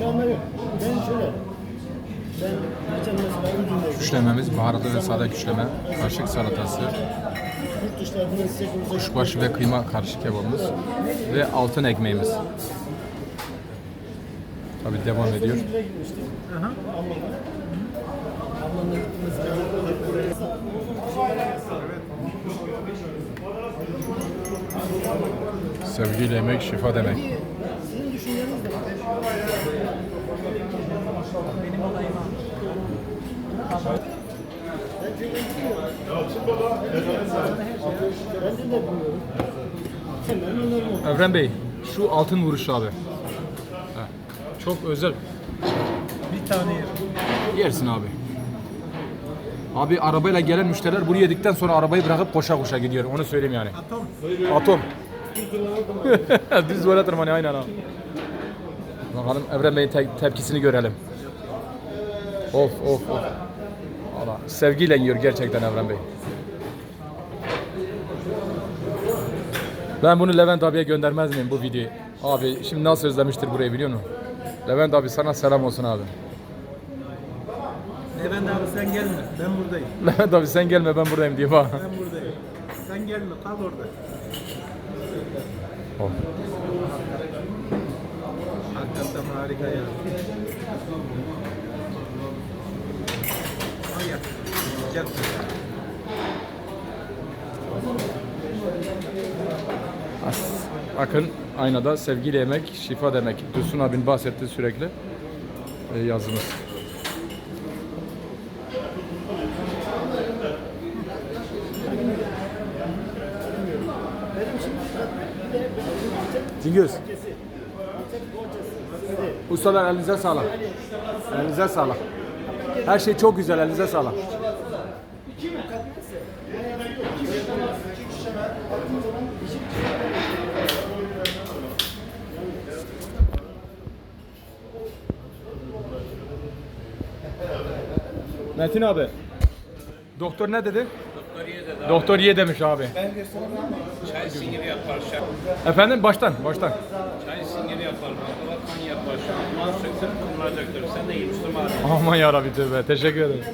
Şu anda yok. Ben şöyle. Ben geçen mesela Ürdün'deydim. Küşlememiz, baharatlı ve sade küşleme, kaşık salatası, Yurt dışlarında size kurulacak. kuşbaşı ve kıyma karışık kebabımız ve altın ekmeğimiz. Tabi devam ediyor. Ürdün'e gitmiştik. Ablamla. Ablamla gittiğimiz zaman hep buraya. Sevgiyle yemek şifa demek. Sizin düşünceniz ne? Benim olayım Ben köyden gidiyorum. Ben de bilmiyorum. Sen ben onları Evren Bey, şu altın vuruş abi. Çok özel. Bir tane yerim. Yersin abi. Abi arabayla gelen müşteriler bunu yedikten sonra arabayı bırakıp koşa koşa gidiyor. Onu söyleyeyim yani. Atom. Atom. Düz duvara tırmanıyor aynen abi. Bakalım Evren Bey'in te- tepkisini görelim. Of of of. Valla sevgiyle yiyor gerçekten Evren Bey. Ben bunu Levent abiye göndermez miyim bu videoyu? Abi şimdi nasıl özlemiştir burayı biliyor musun? Levent abi sana selam olsun abi. Levent abi sen gelme. Ben buradayım. Levent abi sen gelme ben buradayım diye bak. Ben buradayım. Sen gelme. Kal orada. Of. Hakikaten harika ya. Gel. As- Akın aynada sevgiyle yemek, şifa demek. Dursun abin bahsetti sürekli e, yazımız. Cingöz. Ustalar elinize sağlık. Elinize sağlık. Her şey çok güzel, elinize sağlık. Metin abi. Doktor ne dedi? Doktor ye dedi. Doktor ye demiş abi. Çay singiri yapar, şap. Efendim baştan, baştan. Çay singiri yapar, baklava kan yapar, şampuan söktür, kumlar döktür. Sen de iyi Müslüman abi. Aman yarabbi tövbe. Teşekkür ederim.